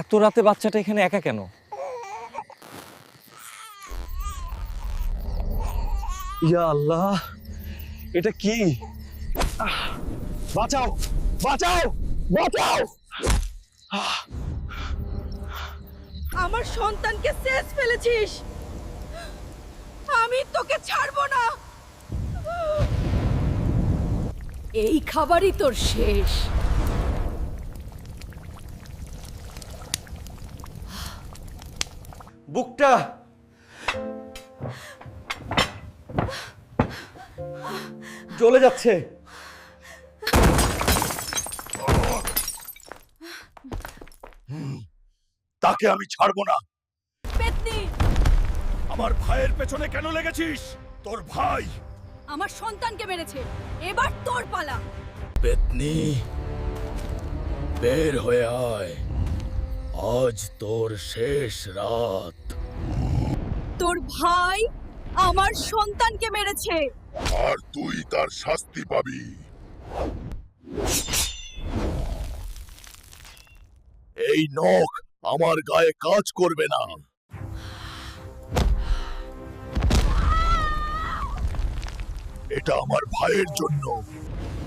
এত রাতে বাচ্চাটা এখানে একা কেন? ইয়া আল্লাহ, এটা কি? বাঁচাও বাঁচাও বাঁচাও! আমার সন্তানকে শেষ ফেলেছিস। আমি তোকে ছাড়বো না। এই খাবারই তোর শেষ। বুকটা। জ্বলে যাচ্ছে। তাকে আমি ছাড়বো না। আমার ভাইয়ের পেছনে কেন লেগেছিস? তোর ভাই। আমার সন্তানকে মেরেছে। এবার তোর পালা। পেতনি বের হয়ে আয়। আজ তোর শেষ রাত। তোর ভাই আমার সন্তানকে মেরেছে। আর তুই তার শাস্তি পাবি। এই নখ আমার গায়ে কাজ করবে না। এটা আমার ভাইয়ের জন্য।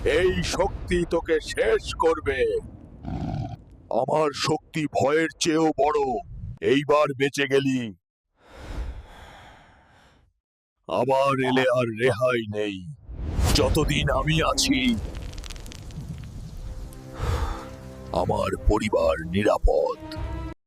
এই শক্তি তোকে শেষ করবে। আমার শক্তি ভয়ের চেয়েও বড়। এইবার বেঁচে গেলি। আবার এলে আর রেহাই নেই। যতদিন আমি আছি, আমার পরিবার নিরাপদ।